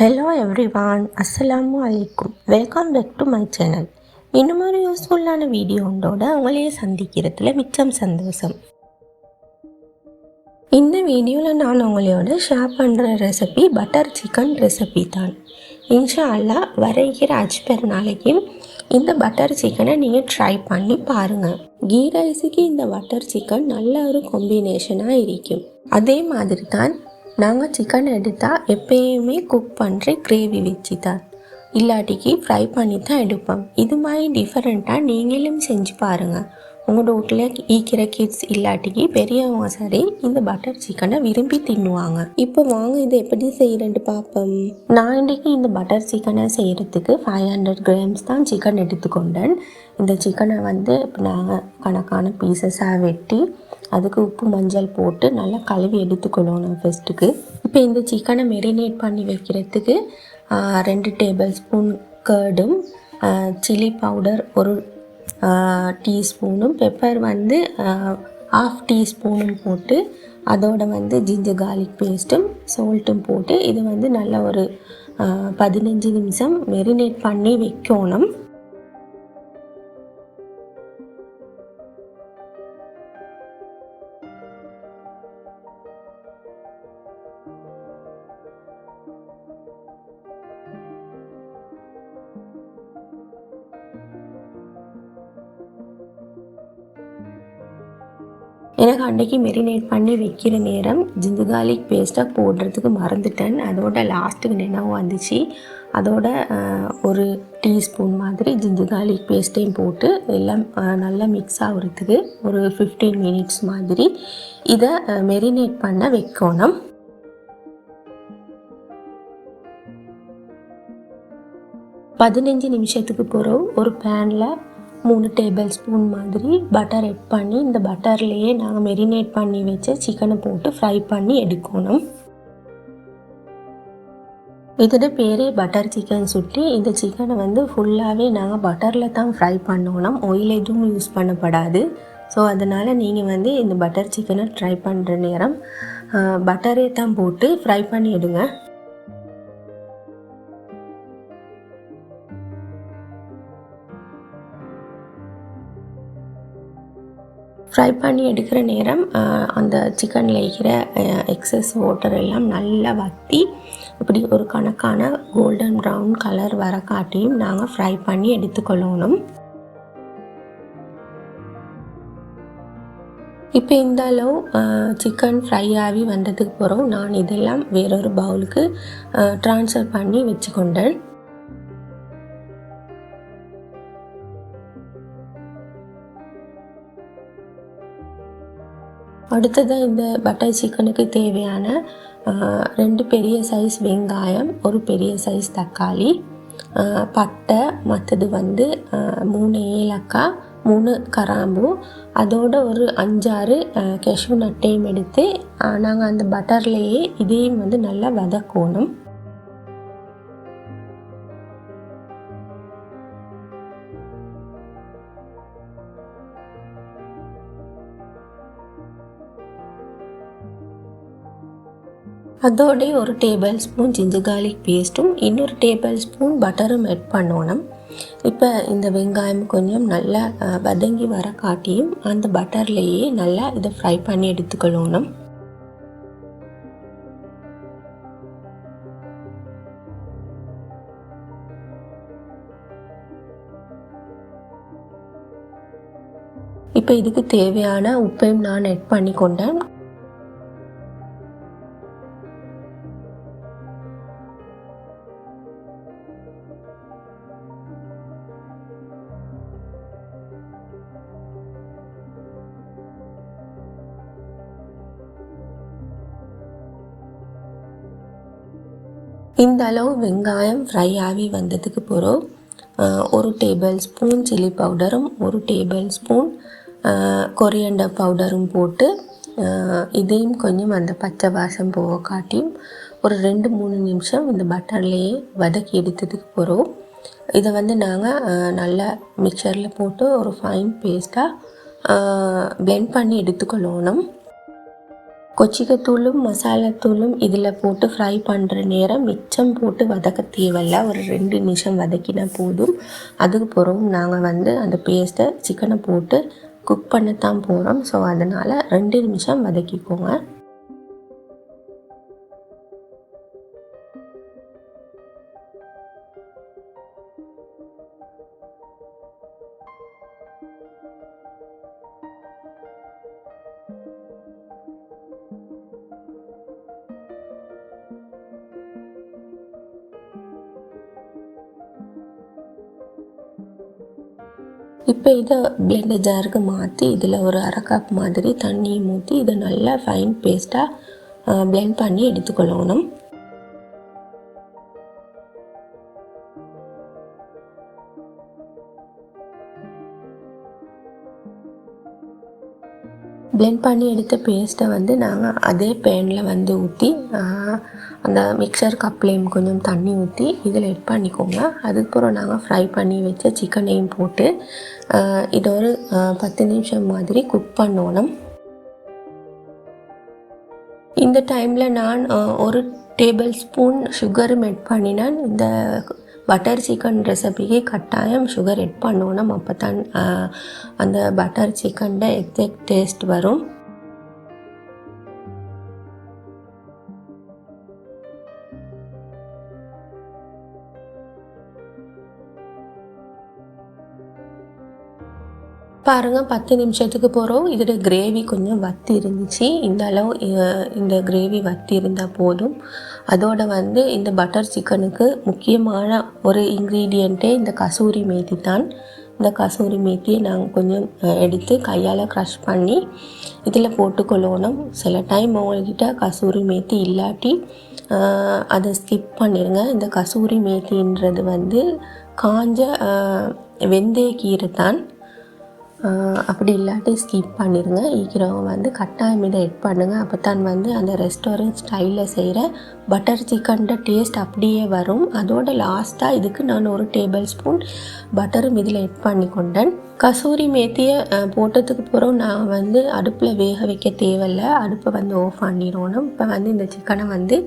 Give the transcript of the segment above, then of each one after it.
Hello everyone அஸ்ஸலாமு அலைக்கும் welcome back to my channel இன்னும் ஒரு யூஸ்ஃபுல்லான வீடியோண்டோட உங்களையே சந்திக்கிறதுல மிச்சம் சந்தோஷம். இந்த வீடியோவில் நான் உங்களோட ஷேர் பண்ணுற ரெசிபி பட்டர் சிக்கன் ரெசிபி தான். இன்ஷா அல்லா வரைகிற அஜ்பர் நாளைக்கும் இந்த பட்டர் சிக்கனை நீங்கள் ட்ரை பண்ணி பாருங்கள் கீ ரைஸுக்கு இந்த பட்டர் சிக்கன் நல்ல ஒரு காம்பினேஷனாக இருக்கும். அதே மாதிரி தான் நாங்கள் சிக்கன் எடுத்தால் எப்பயுமே குக் பண்ணுற கிரேவி வச்சு தான் இல்லாட்டிக்கு ஃப்ரை பண்ணி தான் எடுப்போம். இது மாதிரி டிஃப்ரெண்ட்டாக நீங்களும் செஞ்சு பாருங்கள் உங்களோட வீட்டில் ஈக்கிற கிட்ஸ் இல்லாட்டிக்கு பெரியவங்க சரி இந்த பட்டர் சிக்கனை விரும்பி தின்னுவாங்க. இப்போ வாங்க இதை எப்படி செய்கிறேன்ட்டு பார்ப்போம். நான் இன்றைக்கி இந்த பட்டர் சிக்கனை செய்கிறதுக்கு ஃபைவ் ஹண்ட்ரட் கிராம்ஸ் தான் சிக்கன் எடுத்துக்கொண்டேன். இந்த சிக்கனை வந்து இப்போ நாங்கள் கணக்கான பீசஸாக வெட்டி அதுக்கு உப்பு மஞ்சள் போட்டு நல்லா கழுவி எடுத்துக்கொள்ளணும் ஃபஸ்ட்டுக்கு இப்போ இந்த சிக்கனை மெரினேட் பண்ணி வைக்கிறதுக்கு ரெண்டு டேபிள் ஸ்பூன் கேர்டும் சில்லி பவுடர் ஒரு டீஸ்பூனும் பெப்பர் வந்து ஆஃப் டீஸ்பூனும் போட்டு அதோட வந்து ஜிஞ்சர் கார்லிக் பேஸ்ட்டும் சால்ட்டும் போட்டு இது வந்து நல்ல ஒரு பதினஞ்சு நிமிஷம் மெரினேட் பண்ணி வைக்கணும். எனக்கு அன்றைக்கி மெரினேட் பண்ணி வைக்கிற நேரம் ஜிந்து garlic பேஸ்ட்டாக போடுறதுக்கு மறந்துட்டேன். அதோட லாஸ்ட்டுக்கு நினைவு வந்துச்சு. அதோட ஒரு டீஸ்பூன் மாதிரி ஜிந்து garlic பேஸ்ட்டையும் போட்டு எல்லாம் நல்லா மிக்ஸ் ஆகுறதுக்கு ஒரு ஃபிஃப்டீன் மினிட்ஸ் மாதிரி இதை மெரினேட் பண்ண வைக்கணும். பதினஞ்சு நிமிஷத்துக்கு பிறகு ஒரு பேனில் மூணு டேபிள் ஸ்பூன் மாதிரி பட்டர் எட் பண்ணி இந்த பட்டர்லேயே நாங்கள் மெரினேட் பண்ணி வச்ச சிக்கனை போட்டு ஃப்ரை பண்ணி எடுக்கணும். இதோட பேரே பட்டர் சிக்கன் சுட்டி இந்த சிக்கனை வந்து ஃபுல்லாகவே நாங்கள் பட்டரில் தான் ஃப்ரை பண்ணணும் ஆயில் எதுவும் யூஸ் பண்ணப்படாது. ஸோ அதனால் நீங்கள் வந்து இந்த பட்டர் சிக்கனை ட்ரை பண்ணுற நேரம் பட்டரே தான் போட்டு ஃப்ரை பண்ணி எடுங்க. ஃப்ரை பண்ணி எடுக்கிற நேரம் அந்த சிக்கனில் இருக்கிற எக்ஸஸ் வாட்டர் எல்லாம் நல்லா வற்றி இப்படி ஒரு கணக்கான கோல்டன் ப்ரௌன் கலர் வர காட்டியும் நாங்கள் ஃப்ரை பண்ணி எடுத்துக்கொள்ளணும். இப்போ இந்த அளவு சிக்கன் ஃப்ரை ஆகி வந்ததுக்கு பிறகு நான் இதெல்லாம் வேறொரு பவுலுக்கு ட்ரான்ஸ்ஃபர் பண்ணி வச்சுக்கொண்டேன். அடுத்ததாக இந்த பட்டர் சிக்கனுக்கு தேவையான ரெண்டு பெரிய சைஸ் வெங்காயம் ஒரு பெரிய சைஸ் தக்காளி பட்டை மற்றது வந்து மூணு ஏலக்காய் மூணு கராம்பு அதோட ஒரு அஞ்சாறு கெஷு நட்டையும் எடுத்து நாங்கள் அந்த பட்டர்லேயே இதையும் வந்து நல்லா வதக்கணும். அதோட ஒரு டேபிள் ஸ்பூன் ஜிஞ்சர் கார்லிக் பேஸ்ட்டும் இன்னொரு டேபிள் ஸ்பூன் பட்டரும் ஆட் பண்ணணும். இப்போ இந்த வெங்காயம் கொஞ்சம் நல்லா வதங்கி வர காட்டியும் அந்த பட்டர்லேயே நல்லா இதை ஃப்ரை பண்ணி எடுத்துக்கொள்ளணும் இப்போ இதுக்கு தேவையான உப்பையும் நான் ஆட் பண்ணி கொண்டேன் இந்த அளவு வெங்காயம் ஃப்ரை ஆகி வந்ததுக்கு பிறகு ஒரு டேபிள் ஸ்பூன் சில்லி பவுடரும் ஒரு டேபிள் ஸ்பூன் கொரியண்டர் பவுடரும் போட்டு இதையும் கொஞ்சம் அந்த பச்சை வாசம் போக காட்டியும் ஒரு ரெண்டு மூணு நிமிஷம் இந்த பட்டர்லேயே வதக்கி எடுத்ததுக்கு போகிறோம் இதை வந்து நாங்கள் நல்லா மிக்சரில் போட்டு ஒரு ஃபைன் பேஸ்ட்டாக ப்ளெண்ட் பண்ணி எடுத்துக்கொள்ளணும். கொச்சிக்கத்தூளும் மசாலாத்தூளும் இதில் போட்டு ஃப்ரை பண்ணுற நேரம் மிச்சம் போட்டு வதக்க தேவையில்ல. ஒரு ரெண்டு நிமிஷம் வதக்கினா போதும். அதுக்கு பிறகு நாங்கள் வந்து அந்த பேஸ்ட்டை சிக்கனை போட்டு குக் பண்ணத்தான் போகிறோம் ஸோ அதனால் ரெண்டு நிமிஷம் வதக்கிக்கோங்க. இப்போ இதை பிளெண்டர் ஜாருக்கு மாற்றி இதில் ஒரு அரை கப் மாதிரி தண்ணியை ஊற்றி இதை நல்லா ஃபைன் பேஸ்ட்டாக பிளெண்ட் பண்ணி எடுத்துக்கொள்ளணும். பிளெண்ட் பண்ணி எடுத்த பேஸ்ட்டை வந்து நாங்கள் அதே பேனில் வந்து ஊற்றி அந்த மிக்சர் கப்லேயும் கொஞ்சம் தண்ணி ஊற்றி இதில் எட் பண்ணிக்கோங்க. அதுக்கப்புறம் நாங்கள் ஃப்ரை பண்ணி வச்ச சிக்கனையும் போட்டு இது ஒரு பத்து நிமிஷம் மாதிரி குக் பண்ணணும். இந்த டைமில் நான் ஒரு டேபிள் ஸ்பூன் சுகரும் எட் பண்ணினேன். இந்த பட்டர் சிக்கன் ரெசிபிக்கு கட்டாயம் சுகர் எட் பண்ணணும். அப்போ தான் அந்த பட்டர் சிக்கனில் எக்ஸாக்ட் டேஸ்ட் வரும். பாருங்கள் பத்து நிமிஷத்துக்கு போகிறோம் இதில் கிரேவி கொஞ்சம் வத்தி இருந்துச்சு. இந்த அளவு இந்த கிரேவி வத்தி இருந்தால் போதும். அதோட வந்து இந்த பட்டர் சிக்கனுக்கு முக்கியமான ஒரு இன்க்ரீடியண்ட்டே இந்த கசூரி மேத்தி தான். இந்த கசூரி மேத்தியை நாங்கள் கொஞ்சம் எடுத்து கையால் க்ரஷ் பண்ணி இதில் போட்டுக்கொள்ளணும். சில டைம் உங்கள்கிட்ட கசூரி மேத்தி இல்லாட்டி அதை ஸ்கிப் பண்ணிடுங்க இந்த கசூரி மேத்தின்றது வந்து காஞ்ச வெந்தய கீரை தான். அப்படி இல்லாட்டி ஸ்கிப் பண்ணிடுங்க ஈக்கிறவங்க வந்து கட்டாயம் இதை எட் பண்ணுங்கள் அப்போ தான் வந்து அந்த ரெஸ்டாரண்ட் ஸ்டைலில் செய்கிற பட்டர் சிக்கன்ட டேஸ்ட் அப்படியே வரும். அதோட லாஸ்ட்டாக இதுக்கு நான் ஒரு டேபிள் ஸ்பூன் பட்டரும் இதில் எட் பண்ணி கொண்டேன் கசூரி மேத்தியை போட்டதுக்கு பிறகு நான் வந்து அடுப்பில் வேக வைக்க தேவையில்ல. அடுப்பை வந்து ஆஃப் பண்ணிடணும். இப்போ வந்து இந்த சிக்கனை வந்து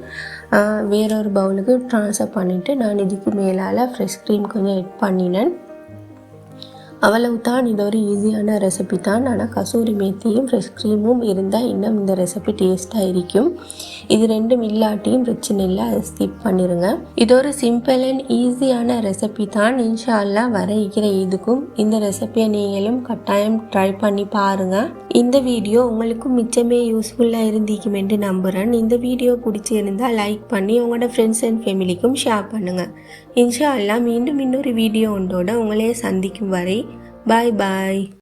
வேறொரு பவுலுக்கு ட்ரான்ஸ்ஃபர் பண்ணிவிட்டு நான் இதுக்கு மேலால் ஃப்ரெஷ் க்ரீம் கொஞ்சம் எட் பண்ணினேன். அவ்வளவு தான். இது ஒரு ஈஸியான ரெசிபி தான். ஆனால் கசூரி மேத்தியும் ஃப்ரெஷ் க்ரீமும் இருந்தால் இன்னும் இந்த ரெசிபி டேஸ்ட்டாக இருக்கும். இது ரெண்டும் இல்லாட்டியும் பிரச்சனை இல்லை. அதை ஸ்கிப் பண்ணிடுங்க இது ஒரு சிம்பிள் அண்ட் ஈஸியான ரெசிபி தான். இன்ஷா அல்லா வர இருக்கிற இதுக்கும் இந்த ரெசிபியை நீங்களும் கட்டாயம் ட்ரை பண்ணி பாருங்கள் இந்த வீடியோ உங்களுக்கும் மிச்சமே யூஸ்ஃபுல்லாக இருந்திக்குமென்று நம்புகிறேன் இந்த வீடியோ பிடிச்சிருந்தால் லைக் பண்ணி உங்களோட ஃப்ரெண்ட்ஸ் அண்ட் ஃபேமிலிக்கும் ஷேர் பண்ணுங்கள் இன்ஷா அல்லா மீண்டும் இன்னொரு வீடியோ ஒன்றோட உங்களையே சந்திக்கும் வரை Bye-bye